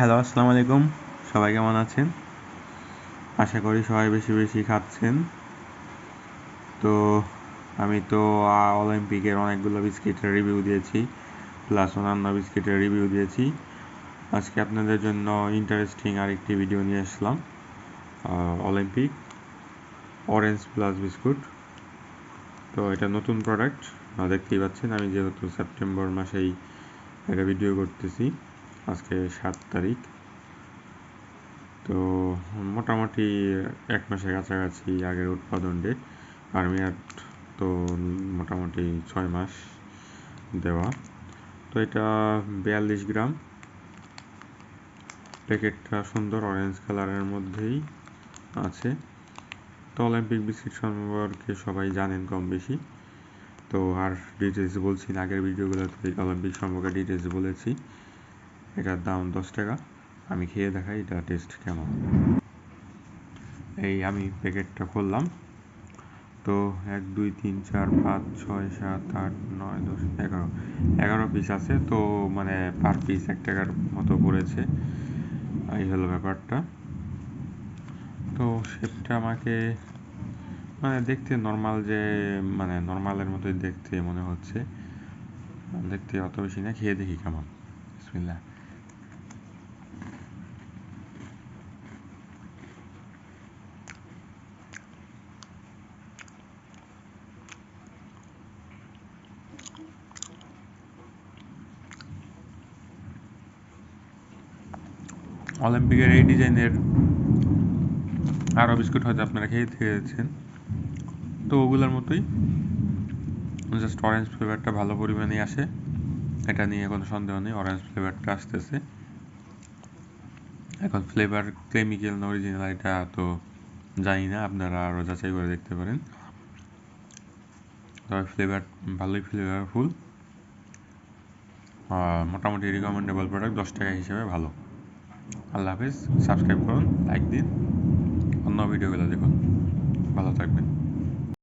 Hello আসসালামু আলাইকুম। সবাই কেমন আছেন? আশা করি সবাই বেশি বেশি খাচ্ছেন। তো, আমি তো অলিম্পিকের অনেকগুলো বিস্কিটের রিভিউ দিয়েছি প্লাস অন্যান্য বিস্কিটের রিভিউ দিয়েছি। আজকে আপনাদের জন্য ইন্টারেস্টিং আরেকটি ভিডিও নিয়ে আসলাম। অলিম্পিক অরেঞ্জ প্লাস বিস্কুট তো, এটা নতুন প্রোডাক্ট দেখতেই পাচ্ছেন, আমি যেহেতু সেপ্টেম্বর মাসেই একটা ভিডিও করতেছি। আজকে সাত তারিখ। তো মোটামুটি এক মাসের কাছাকাছি আগের উৎপাদন ডেট আর তো মোটামুটি ছয় মাস দেওয়া। তো এটা বিয়াল্লিশ গ্রাম। প্যাকেটটা সুন্দর অরেঞ্জ কালারের মধ্যেই আছে। তো অলিম্পিক বিস্কিট সম্পর্কে সবাই জানেন কম বেশি। তো আর ডিটেলস বলছি না, আগের ভিডিওগুলোতে অলিম্পিক সম্পর্কে ডিটেলস বলেছি। এটার দাম দশ টাকা। আমি খেয়ে দেখাই এটা টেস্ট কেমন। এই আমি প্যাকেটটা খুললাম। তো এক, দুই, তিন, চার, পাঁচ, ছয়, সাত, আট, নয়, দশ, এগারো। এগারো পিস আছে, তো মানে পার পিস এক টাকার মতো পড়েছে। এই হলো ব্যাপারটা। তো শেপটা আমাকে মানে দেখতে নর্মাল যে মানে নর্মালের মতোই দেখতে মনে হচ্ছে। দেখতে অত বেশি না, খেয়ে দেখি কেমন। বিসমিল্লাহ। অলিম্পিকের এই ডিজাইনের আরও বিস্কুট হয়তো আপনারা খেয়ে খেয়েছেন। তো ওগুলোর মতোই জাস্ট অরেঞ্জ ফ্লেভারটা ভালো পরিমাণে আসে। এটা নিয়ে কোনো সন্দেহ নেই অরেঞ্জ ফ্লেভারটা আসতেছে। এখন ফ্লেভার কেমিক্যাল না অরিজিনাল এটা তো জানি না, আপনারা আরও যাচাই করে দেখতে পারেন। তবে ফ্লেভার ভালোই ফ্লেভারফুল মোটামুটি রিকমেন্ডেবল প্রোডাক্ট দশ টাকা হিসেবে ভালো। আল্লাহ হাফিজ সাবস্ক্রাইব করুন লাইক দিন অন্য ভিডিওগুলো দেখুন। ভালো থাকবেন।